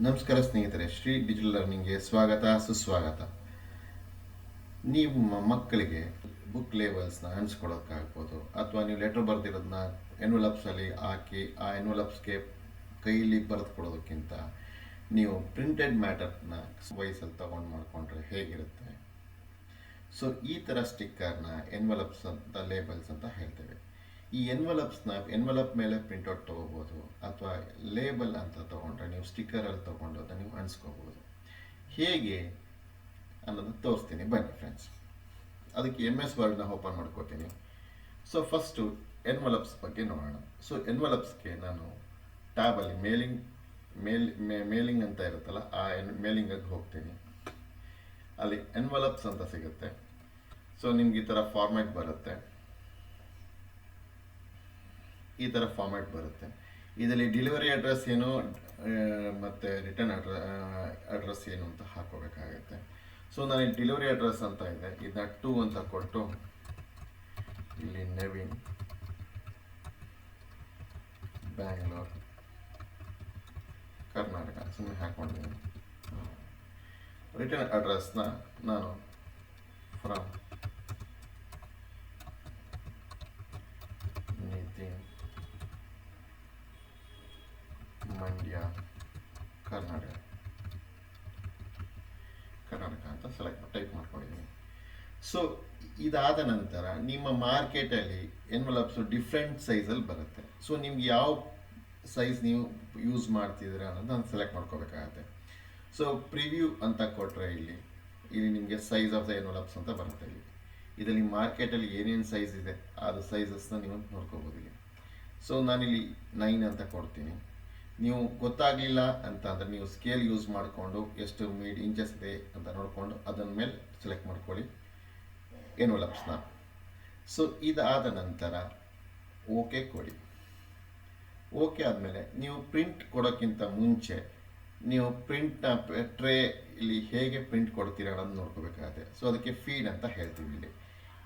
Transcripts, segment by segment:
ನಮಸ್ಕಾರ ಸ್ನೇಹಿತರೆ, ಶ್ರೀ ಡಿಜಿಟಲ್ ಲರ್ನಿಂಗ್ಗೆ ಸ್ವಾಗತ, ಸುಸ್ವಾಗತ. ನೀವು ಮಕ್ಕಳಿಗೆ ಬುಕ್ ಲೇಬಲ್ಸ್ನ ಹಂಚ್ಕೊಳೋಕ್ಕಾಗ್ಬೋದು ಅಥವಾ ನೀವು ಲೆಟರ್ ಬರೆದಿರೋದನ್ನ ಎನ್ವಲಪ್ಸಲ್ಲಿ ಹಾಕಿ, ಆ ಎನ್ವಲಪ್ಸ್ಗೆ ಕೈಲಿ ಬರೆದು ಕೊಡೋದಕ್ಕಿಂತ ನೀವು ಪ್ರಿಂಟೆಡ್ ಮ್ಯಾಟರ್ನ ವಯಸ್ಸಲ್ಲಿ ತೊಗೊಂಡು ಮಾಡಿಕೊಂಡ್ರೆ ಹೇಗಿರುತ್ತೆ? ಸೊ ಈ ಥರ ಸ್ಟಿಕ್ಕರ್ನ ಎನ್ವಲಪ್ಸ್ ಅಂತ ಲೇಬಲ್ಸ್ ಅಂತ ಹೇಳ್ತೇವೆ. ಈ ಎನ್ವಲಪ್ಸ್ನ ಎನ್ವಲಪ್ ಮೇಲೆ ಪ್ರಿಂಟೌಟ್ ತೊಗೋಬೋದು ಅಥವಾ ಲೇಬಲ್ ಅಂತ ತೊಗೊಂಡ್ರೆ ನೀವು ಸ್ಟಿಕ್ಕರಲ್ಲಿ ತೊಗೊಂಡು ಅದನ್ನು ನೀವು ಅಂಟಿಸ್ಕೋಬೋದು. ಹೇಗೆ ಅನ್ನೋದು ತೋರಿಸ್ತೀನಿ. ಬನ್ನಿ ಫ್ರೆಂಡ್ಸ್ ಅದಕ್ಕೆ ಎಂ ಎಸ್ ವರ್ಡ್ನ ಓಪನ್ ಮಾಡ್ಕೋತೀನಿ. ಸೊ ಫಸ್ಟು ಎನ್ವಲಪ್ಸ್ ಬಗ್ಗೆ ನೋಡೋಣ. ಸೊ ಎನ್ವಲಪ್ಸ್ಗೆ ನಾನು ಟ್ಯಾಬಲ್ಲಿ ಮೇಲಿಂಗ್ ಮೇಲ್ ಮೇಲಿಂಗ್ ಅಂತ ಇರುತ್ತಲ್ಲ, ಆ ಎನ್ ಮೇಲಿಂಗಿಗೆ ಹೋಗ್ತೀನಿ. ಅಲ್ಲಿ ಎನ್ವಲಪ್ಸ್ ಅಂತ ಸಿಗುತ್ತೆ. ಸೊ ನಿಮ್ಗೆ ಈ ಥರ ಫಾರ್ಮ್ಯಾಟ್ ಬರುತ್ತೆ. ಈ ಥರ ಫಾರ್ಮ್ಯಾಟ್ ಬರುತ್ತೆ. ಇದರಲ್ಲಿ ಡೆಲಿವರಿ ಅಡ್ರೆಸ್ ಏನು ಮತ್ತು ರಿಟರ್ನ್ ಅಡ್ರ ಅಡ್ರೆಸ್ ಏನು ಅಂತ ಹಾಕೋಬೇಕಾಗುತ್ತೆ ಸೊ ನನಗೆ ಡೆಲಿವರಿ ಅಡ್ರೆಸ್ ಅಂತ ಇದೆ. ಇದನ್ನ ಟೂ ಅಂತ ಕೊಟ್ಟು ಇಲ್ಲಿ ನವೀನ್ ಬ್ಯಾಂಗ್ಳೂರ್ ಕರ್ನಾಟಕ ಸುಮ್ಮನೆ ಹಾಕೊಂಡಿದ್ದೀನಿ ರಿಟರ್ನ್ ಅಡ್ರೆಸ್ನ ನಾನು ಫ್ರಮ್ ಮಂಡ್ಯ ಕರ್ನಾಟಕ. ಕರ್ನಾಟಕ ಅಂತ ಸೆಲೆಕ್ಟ್ ಟೈಪ್ ಮಾಡ್ಕೊಂಡಿದ್ದೀನಿ ಸೊ ಇದಾದ ನಂತರ ನಿಮ್ಮ ಮಾರ್ಕೆಟಲ್ಲಿ ಎನ್ವಲಪ್ಸು ಡಿಫ್ರೆಂಟ್ ಸೈಜಲ್ಲಿ ಬರುತ್ತೆ. ಸೊ ನಿಮ್ಗೆ ಯಾವ ಸೈಜ್ ನೀವು ಯೂಸ್ ಮಾಡ್ತಿದ್ದೀರಾ ಅನ್ನೋದು ನಾನು ಸೆಲೆಕ್ಟ್ ಮಾಡ್ಕೋಬೇಕಾಗತ್ತೆ. ಸೊ ಪ್ರಿವ್ಯೂ ಅಂತ ಕೊಟ್ಟರೆ ಇಲ್ಲಿ ಇಲ್ಲಿ ನಿಮಗೆ ಸೈಜ್ ಆಫ್ ದ ಎನ್ವಲಪ್ಸ್ ಅಂತ ಬರುತ್ತೆ ಇಲ್ಲಿ. ಇದರಲ್ಲಿ ಮಾರ್ಕೆಟಲ್ಲಿ ಏನೇನು ಸೈಜ್ ಇದೆ, ಅದು ಸೈಜಸ್ನ ನೀವು ನೋಡ್ಕೋಬೋದು ಇಲ್ಲಿ. ಸೊ ನಾನಿಲ್ಲಿ ನೈನ್ ಅಂತ ಕೊಡ್ತೀನಿ. ನೀವು ಗೊತ್ತಾಗಲಿಲ್ಲ ಅಂತ ಅಂದರೆ ನೀವು ಸ್ಕೇಲ್ ಯೂಸ್ ಮಾಡಿಕೊಂಡು ಎಷ್ಟು ಮೀಡ್ ಇಂಚಸ್ ಇದೆ ಅಂತ ನೋಡಿಕೊಂಡು ಅದನ್ನ ಮೇಲೆ ಸೆಲೆಕ್ಟ್ ಮಾಡ್ಕೊಳ್ಳಿ. ಏನು ಎನ್ವಲಪ್ಸ್ನ ಸೊ ಇದಾದ ನಂತರ ಓಕೆ ಕೊಡಿ. ಓಕೆ ಆದಮೇಲೆ ನೀವು ಪ್ರಿಂಟ್ ಕೊಡೋಕ್ಕಿಂತ ಮುಂಚೆ ನೀವು ಪ್ರಿಂಟ್ನ ಟ್ರೇ ಇಲ್ಲಿ ಹೇಗೆ ಪ್ರಿಂಟ್ ಕೊಡ್ತೀರಾ ಅನ್ನೋದು ನೋಡ್ಕೋಬೇಕಾಗತ್ತೆ. ಸೊ ಅದಕ್ಕೆ ಫೀಡ್ ಅಂತ ಹೇಳ್ತೀವಿ ಇಲ್ಲಿ.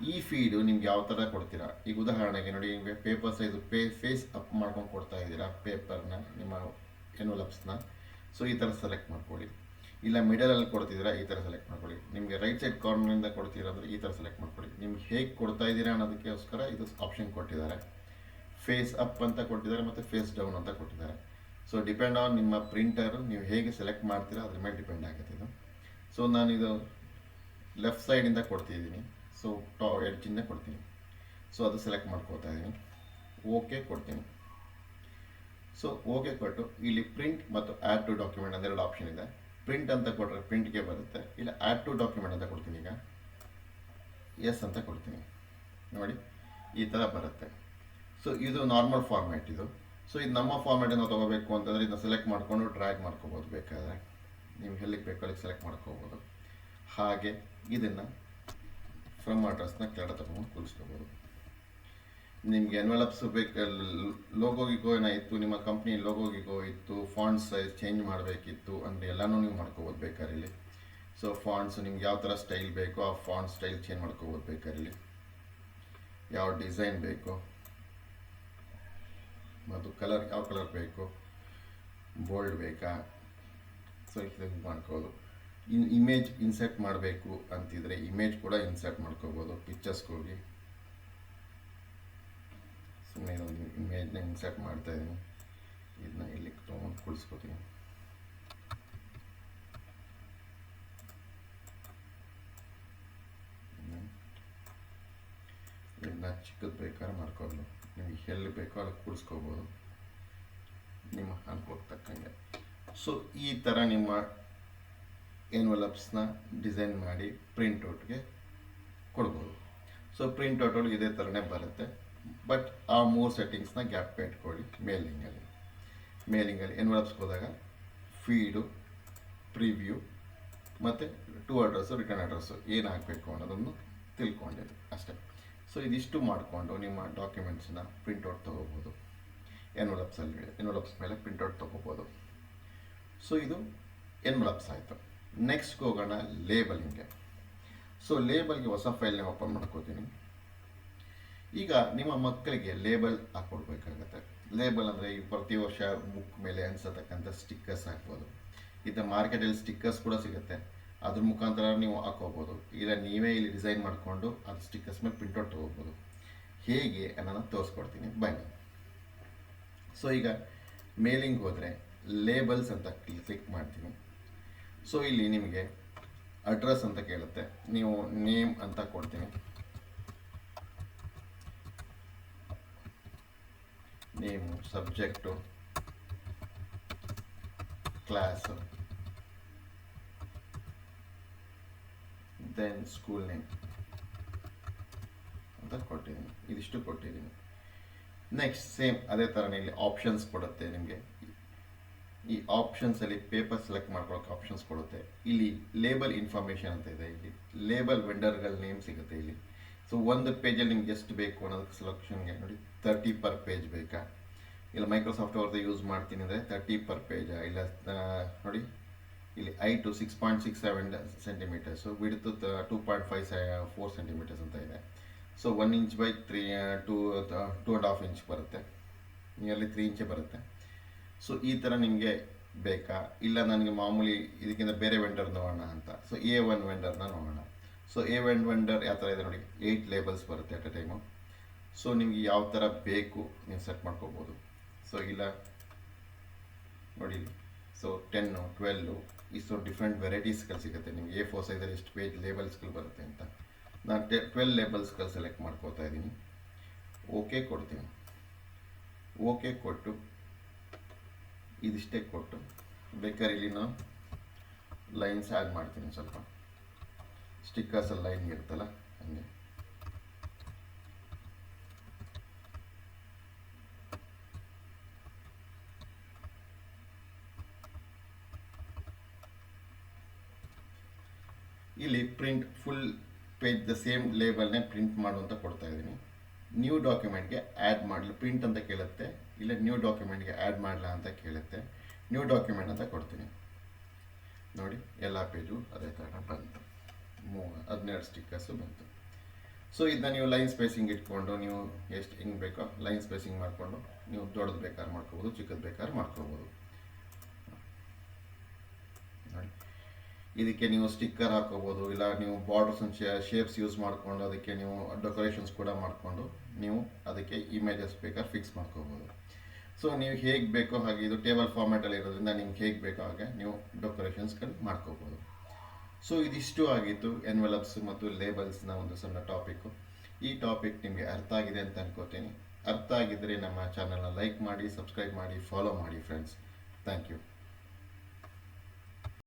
ಈ ಫೀಡು ನಿಮ್ಗೆ ಯಾವ ಥರ ಕೊಡ್ತೀರಾ? ಈಗ ಉದಾಹರಣೆಗೆ ನೋಡಿ, ನಿಮಗೆ paper size pay face up ಮಾಡ್ಕೊಂಡು ಕೊಡ್ತಾ ಇದ್ದೀರಾ ಪೇಪರ್ನ ನಿಮ್ಮ ಎನ್ವಲಪ್ಸ್ನ ಸೊ ಈ ಥರ ಸೆಲೆಕ್ಟ್ ಮಾಡ್ಕೊಳ್ಳಿ. ಇಲ್ಲ ಮಿಡಲಲ್ಲಿ ಕೊಡ್ತಿದ್ದೀರಾ, ಈ ಥರ ಸೆಲೆಕ್ಟ್ ಮಾಡ್ಕೊಳ್ಳಿ. ನಿಮಗೆ ರೈಟ್ ಸೈಡ್ ಕಾರ್ನರಿಂದ ಕೊಡ್ತೀರಾ ಅಂದರೆ ಈ ಥರ ಸೆಲೆಕ್ಟ್ ಮಾಡ್ಕೊಳ್ಳಿ. ನಿಮ್ಗೆ ಹೇಗೆ ಕೊಡ್ತಾ ಇದ್ದೀರಾ ಅನ್ನೋದಕ್ಕೋಸ್ಕರ ಇದು ಆಪ್ಷನ್ ಕೊಟ್ಟಿದ್ದಾರೆ. ಫೇಸ್ ಅಪ್ ಅಂತ ಕೊಟ್ಟಿದ್ದಾರೆ ಮತ್ತು ಫೇಸ್ ಡೌನ್ ಅಂತ ಕೊಟ್ಟಿದ್ದಾರೆ. ಸೊ ಡಿಪೆಂಡ್ ಆನ್ ನಿಮ್ಮ ಪ್ರಿಂಟರು ನೀವು ಹೇಗೆ ಸೆಲೆಕ್ಟ್ ಮಾಡ್ತೀರಾ ಅದ್ರ ಮೇಲೆ ಡಿಪೆಂಡ್ ಆಗುತ್ತೆ ಇದು. ಸೊ ನಾನಿದು ಲೆಫ್ಟ್ ಸೈಡಿಂದ ಕೊಡ್ತಿದ್ದೀನಿ. ಸೊ ಟಾ ಎಡ್ಜಿಂದ ಕೊಡ್ತೀನಿ. ಸೊ ಅದು ಸೆಲೆಕ್ಟ್ ಮಾಡ್ಕೋತಾ ಇದ್ದೀನಿ ಓಕೆ ಕೊಡ್ತೀನಿ. ಸೊ ಓಕೆ ಕೊಟ್ಟು ಇಲ್ಲಿ ಪ್ರಿಂಟ್ ಮತ್ತು ಆ್ಯಡ್ ಟು ಡಾಕ್ಯುಮೆಂಟ್ ಅಂತ ಎರಡು ಆಪ್ಷನ್ ಇದೆ. ಪ್ರಿಂಟ್ ಅಂತ ಕೊಟ್ಟರೆ ಪ್ರಿಂಟ್ಗೆ ಬರುತ್ತೆ. ಇಲ್ಲ ಆ್ಯಡ್ ಟು ಡಾಕ್ಯುಮೆಂಟ್ ಅಂತ ಕೊಡ್ತೀನಿ ಈಗ. ಎಸ್ ಅಂತ ಕೊಡ್ತೀನಿ. ನೋಡಿ, ಈ ಥರ ಬರುತ್ತೆ. ಸೊ ಇದು ನಾರ್ಮಲ್ ಫಾರ್ಮ್ಯಾಟ್ ಇದು. ಸೊ ಇದು ನಮ್ಮ ಫಾರ್ಮ್ಯಾಟ್ ನಾವು ತೊಗೋಬೇಕು ಅಂತಂದರೆ ಇದನ್ನ ಸೆಲೆಕ್ಟ್ ಮಾಡಿಕೊಂಡು ಡ್ರ್ಯಾಗ್ ಮಾಡ್ಕೋಬೋದು ಬೇಕಾದರೆ. ನೀವು ಎಲ್ಲಿಗೆ ಬೇಕು ಅಲ್ಲಿಗೆ ಸೆಲೆಕ್ಟ್ ಮಾಡ್ಕೋಬೋದು. ಹಾಗೆ ಇದನ್ನು ಫ್ರಮ್ ಅಡ್ರೆಸ್ನ ಕೆಳಗಡೆ ತಗೊಂಡು ಕೂರಿಸ್ಕೋಬೋದು. ನಿಮಗೆ ಎನ್ವೆಲಪ್ಸ್ ಬೇಕು ಲೋಗೋಗಿಗೋ ಏನೋ ಇತ್ತು ನಿಮ್ಮ ಕಂಪ್ನಿ ಲೋಗೋಗಿಗೋ ಇತ್ತು ಫಾಂಟ್ ಸೈಜ್ ಚೇಂಜ್ ಮಾಡಬೇಕಿತ್ತು, ಅಂದರೆ ಎಲ್ಲನೂ ನೀವು ಮಾಡ್ಕೋಬೋದು ಬೇಕಾದ್ರೆ ಇಲ್ಲಿ ಸೊ ಫಾಂಟ್ಸ್ ನಿಮ್ಗೆ ಯಾವ ಥರ ಸ್ಟೈಲ್ ಬೇಕೋ ಆ ಫಾಂಟ್ ಸ್ಟೈಲ್ ಚೇಂಜ್ ಮಾಡ್ಕೋಬೋದು ಬೇಕಾದ್ರೆ ಇಲ್ಲಿ ಯಾವ ಡಿಸೈನ್ ಬೇಕು ಮತ್ತು ಕಲರ್ ಯಾವ ಕಲರ್ ಬೇಕು ಬೋಲ್ಡ್ ಬೇಕಾ? ಸೊ ಇದು ಮಾಡ್ಕೋಬೋದು. ಇನ್ ಇಮೇಜ್ ಇನ್ಸರ್ಟ್ ಮಾಡಬೇಕು ಅಂತಿದ್ರೆ ಇಮೇಜ್ ಕೂಡ ಇನ್ಸರ್ಟ್ ಮಾಡ್ಕೋಬೋದು ಪಿಕ್ಚರ್ಸ್ಗೆ ಹೋಗಿ. ಸುಮ್ಮನೆ ಒಂದು ಇಮೇಜ್ನ ಇನ್ಸರ್ಟ್ ಮಾಡ್ತಾ ಇದ್ದೀನಿ ಇದನ್ನ ಇಲ್ಲಿ ತೊಗೊಂಡು ಕುಳಿಸ್ಕೋತೀನಿ. ಇದನ್ನ ಚಿಕ್ಕದು ಬೇಕಾದ್ರೆ ಮಾಡ್ಕೊಂಡು ನಿಮಗೆ ಎಲ್ಲಿ ಬೇಕೋ ಅಲ್ಲಿ ಕೂಡಿಸ್ಕೋಬೋದು ನಿಮ್ಮ ಅನುಕೂಲಕ್ಕೆ ತಕ್ಕಂಗೆ. ಸೊ ಈ ಥರ ನಿಮ್ಮ ಎನ್ವಲಪ್ಸ್ನ ಡಿಸೈನ್ ಮಾಡಿ ಪ್ರಿಂಟೌಟ್ಗೆ ಕೊಡ್ಬೋದು. ಸೊ ಒಳಗೆ ಇದೇ ಥರನೇ ಬರುತ್ತೆ. ಬಟ್ ಆ ಮೂರು ಸೆಟ್ಟಿಂಗ್ಸ್ನ ಗ್ಯಾಪ್ ಇಟ್ಕೊಳ್ಳಿ ಮೇಲಿಂಗಲ್ಲಿ. ಮೇಲಿಂಗಲ್ಲಿ ಎನ್ವಲಪ್ಸ್ಗೆ ಹೋದಾಗ ಫೀಡು ಪ್ರಿವ್ಯೂ ಮತ್ತು ಟು ಅಡ್ರೆಸ್ಸು ರಿಟರ್ನ್ ಅಡ್ರೆಸ್ಸು ಏನು ಹಾಕಬೇಕು ಅನ್ನೋದನ್ನು ತಿಳ್ಕೊಂಡಿರಿ ಅಷ್ಟೇ. ಸೊ ಇದಿಷ್ಟು ಮಾಡಿಕೊಂಡು ನಿಮ್ಮ ಡಾಕ್ಯುಮೆಂಟ್ಸನ್ನ ಪ್ರಿಂಟೌಟ್ ತೊಗೋಬೋದು. ಎನ್ವಲಪ್ಸಲ್ಲಿ ಎನ್ವಲಪ್ಸ್ ಮೇಲೆ ಪ್ರಿಂಟೌಟ್ ತೊಗೋಬೋದು. ಸೊ ಇದು ಎನ್ವಲಪ್ಸ್ ಆಯಿತು. ನೆಕ್ಸ್ಟ್ ಹೋಗೋಣ ಲೇಬಲಿಂಗ್ಗೆ ಸೊ ಲೇಬಲ್ಗೆ ಹೊಸ ಫೈಲ್ನ ಓಪನ್ ಮಾಡ್ಕೋತೀನಿ. ಈಗ ನಿಮ್ಮ ಮಕ್ಕಳಿಗೆ ಲೇಬಲ್ ಹಾಕ್ಕೊಡ್ಬೇಕಾಗತ್ತೆ. ಲೇಬಲ್ ಅಂದರೆ ಈ ಪ್ರತಿ ವರ್ಷ ಬುಕ್ ಮೇಲೆ ಅನ್ಸತಕ್ಕಂಥ ಸ್ಟಿಕ್ಕರ್ಸ್ ಹಾಕ್ಬೋದು. ಇದು ಮಾರ್ಕೆಟಲ್ಲಿ ಸ್ಟಿಕ್ಕರ್ಸ್ ಕೂಡ ಸಿಗುತ್ತೆ. ಅದ್ರ ಮುಖಾಂತರ ನೀವು ಹಾಕೋಬೋದು ಇಲ್ಲ ನೀವೇ ಇಲ್ಲಿ ಡಿಸೈನ್ ಮಾಡಿಕೊಂಡು ಅದು ಸ್ಟಿಕ್ಕರ್ಸ್ ಮೇಲೆ ಪ್ರಿಂಟೌಟ್ ತೊಗೋಬೋದು. ಹೇಗೆ ಅನ್ನೋದನ್ನು ತೋರಿಸ್ಕೊಡ್ತೀನಿ. ಬನ್ನಿ. ಸೊ ಈಗ ಮೇಲಿಂಗ್ ಹೋದರೆ ಲೇಬಲ್ಸ್ ಅಂತ ಕ್ಲಿಕ್ ಮಾಡ್ತೀನಿ. ಸೊ ಇಲ್ಲಿ ನಿಮಗೆ ಅಡ್ರೆಸ್ ಅಂತ ಕೇಳುತ್ತೆ. ನೀವು ನೇಮ್ ಅಂತ ಕೊಡ್ತೀನಿ. Name subject class then school name ಅಂತ ಕೊಟ್ಟಿದ್ದೀನಿ. ಇದಿಷ್ಟು ಕೊಟ್ಟಿದ್ದೀನಿ. ನೆಕ್ಸ್ಟ್ ಸೇಮ್ ಅದೇ ಥರನೇ ಇಲ್ಲಿ ಆಪ್ಷನ್ಸ್ ಕೊಡುತ್ತೆ ನಿಮಗೆ. ಈ ಆಪ್ಷನ್ಸಲ್ಲಿ ಪೇಪರ್ ಸೆಲೆಕ್ಟ್ ಮಾಡ್ಕೊಳ್ಳೋಕೆ ಆಪ್ಷನ್ಸ್ ಕೊಡುತ್ತೆ. ಇಲ್ಲಿ ಲೇಬಲ್ ಇನ್ಫಾರ್ಮೇಷನ್ ಅಂತ ಇದೆ ಇಲ್ಲಿ. ಲೇಬಲ್ ವೆಂಡರ್ಗಳ ನೇಮ್ ಸಿಗುತ್ತೆ ಇಲ್ಲಿ. ಸೊ ಒಂದು ಪೇಜಲ್ಲಿ ನಿಮ್ಗೆ ಎಷ್ಟು ಬೇಕು ಅನ್ನೋದಕ್ಕೆ ಸೆಲೆಕ್ಷನ್ಗೆ ನೋಡಿ ತರ್ಟಿ ಪರ್ ಪೇಜ್ ಬೇಕಾ? ಇಲ್ಲ ಮೈಕ್ರೋಸಾಫ್ಟ್ ಅವ್ರದ್ದು ಯೂಸ್ ಮಾಡ್ತೀನಿ ಅಂದರೆ ತರ್ಟಿ ಪರ್ ಪೇಜ್ ಇಲ್ಲ ನೋಡಿ, ಇಲ್ಲಿ I two six point six seven centimetres ಬಿಡ್ತು two point five four centimetres ಅಂತ ಇದೆ. So one inch by three two two and half inch ಬರುತ್ತೆ. ನಿಯರ್ಲಿ ತ್ರೀ ಇಂಚೇ ಬರುತ್ತೆ. ಸೊ ಈ ಥರ ನಿಮಗೆ ಬೇಕಾ? ಇಲ್ಲ ನನಗೆ ಮಾಮೂಲಿ ಇದಕ್ಕಿಂತ ಬೇರೆ ವೆಂಡರ್ ನೋಡೋಣ ಅಂತ. ಸೊ ಎ ಒನ್ ವೆಂಡರ್ನ ನೋಡೋಣ. ಸೊ ಎ ಒನ್ ವೆಂಡರ್ ಯಾವ ಥರ ಇದೆ ನೋಡಿ ಏಯ್ಟ್ ಲೇಬಲ್ಸ್ ಬರುತ್ತೆ ಅಟ್ ಅ ಟೈಮು ಸೊ ನಿಮಗೆ ಯಾವ ಥರ ಬೇಕು ನೀವು ಸೆಟ್ ಮಾಡ್ಕೋಬೋದು. ಸೊ ಇಲ್ಲ ನೋಡಿ ಸೊ ಟೆನ್ನು ಟ್ವೆಲ್ಲು ಇಷ್ಟು ಡಿಫ್ರೆಂಟ್ ವೆರೈಟೀಸ್ಗಳು ಸಿಗುತ್ತೆ. ನಿಮಗೆ ಎ ಫೋರ್ ಸೈಜಲ್ಲಿ ಎಷ್ಟು ಪೇಜ್ ಲೇಬಲ್ಸ್ಗಳು ಬರುತ್ತೆ ಅಂತ. ನಾನು ಟೆ ಟ್ವೆಲ್ ಲೇಬಲ್ಸ್ಗಳು ಸೆಲೆಕ್ಟ್ ಮಾಡ್ಕೋತಾ ಇದ್ದೀನಿ. ಓಕೆ ಕೊಡ್ತೀನಿ. ಓಕೆ ಕೊಟ್ಟು ಇದಿಷ್ಟೇ ಕೊಟ್ಟು. ಬೇಕಾದ್ರೆ ಇಲ್ಲಿ ನಾನು ಲೈನ್ಸ್ ಆ್ಯಡ್ ಮಾಡ್ತೀನಿ ಸ್ವಲ್ಪ. ಸ್ಟಿಕ್ಕರ್ಸಲ್ಲಿ ಲೈನ್ ಇರುತ್ತಲ್ಲ, ಹಂಗೆ. ಇಲ್ಲಿ print full page the same ಲೇಬಲ್ನೇ print ಮಾಡು ಅಂತ ಕೊಡ್ತಾ ಇದ್ದೀನಿ. ನ್ಯೂ ಡಾಕ್ಯುಮೆಂಟ್ಗೆ ಆ್ಯಡ್ ಮಾಡಲು ಪ್ರಿಂಟ್ ಅಂತ ಕೇಳುತ್ತೆ, ಇಲ್ಲ ನ್ಯೂ ಡಾಕ್ಯುಮೆಂಟ್ಗೆ ಆ್ಯಡ್ ಮಾಡಲ ಅಂತ ಕೇಳುತ್ತೆ ನ್ಯೂ ಡಾಕ್ಯುಮೆಂಟ್ ಅಂತ ಕೊಡ್ತೀನಿ. ನೋಡಿ, ಎಲ್ಲ ಪೇಜು ಅದೇ ಥರ ಬಂತು. ಮೂ ಹದಿನೆರಡು ಸ್ಟಿಕ್ಕರ್ಸು ಬಂತು. ಸೊ ಇದನ್ನ ನೀವು ಲೈನ್ ಸ್ಪೇಸಿಂಗ್ ಇಟ್ಕೊಂಡು, ನೀವು ಎಷ್ಟು ಹೆಂಗೆ ಬೇಕೋ ಲೈನ್ ಸ್ಪೇಸಿಂಗ್ ಮಾಡಿಕೊಂಡು, ನೀವು ದೊಡ್ಡದು ಬೇಕಾದ್ರೆ ಮಾಡ್ಕೋಬೋದು, ಚಿಕ್ಕದು ಬೇಕಾದ್ರೆ ಮಾಡ್ಕೋಬೋದು ನೋಡಿ ಇದಕ್ಕೆ ನೀವು ಸ್ಟಿಕ್ಕರ್ ಹಾಕೋಬೋದು, ಇಲ್ಲ ನೀವು ಬಾರ್ಡರ್ಸ್ ಶೇಪ್ಸ್ ಯೂಸ್ ಮಾಡಿಕೊಂಡು ಅದಕ್ಕೆ ನೀವು ಡೆಕೋರೇಷನ್ಸ್ ಕೂಡ ಮಾಡಿಕೊಂಡು ನೀವು ಅದಕ್ಕೆ ಇಮೇಜಸ್ ಬೇಕಾದ್ರೆ ಫಿಕ್ಸ್ ಮಾಡ್ಕೋಬೋದು. ಸೊ ನೀವು ಹೇಗೆ ಬೇಕೋ ಹಾಗೆ ಇದು ಟೇಬಲ್ ಫಾರ್ಮೆಟಲ್ಲಿ ಇರೋದ್ರಿಂದ ನಿಮ್ಗೆ ಹೇಗೆ ಬೇಕೋ ಹಾಗೆ ನೀವು ಡೆಕೋರೇಷನ್ಸ್ಗಳು ಮಾಡ್ಕೋಬೋದು. ಸೊ ಇದಿಷ್ಟು ಆಗಿತ್ತು ಎನ್ವೆಲಪ್ಸ್ ಮತ್ತು ಲೇಬಲ್ಸ್ನ ಒಂದು ಸಣ್ಣ ಟಾಪಿಕ್ಕು ಈ ಟಾಪಿಕ್ ನಿಮಗೆ ಅರ್ಥ ಆಗಿದೆ ಅಂತ ಅನ್ಕೋತೀನಿ. ಅರ್ಥ ಆಗಿದ್ದರೆ ನಮ್ಮ ಚಾನಲ್ನ ಲೈಕ್ ಮಾಡಿ ಸಬ್ಸ್ಕ್ರೈಬ್ ಮಾಡಿ ಫಾಲೋ ಮಾಡಿ ಫ್ರೆಂಡ್ಸ್ ಥ್ಯಾಂಕ್ ಯು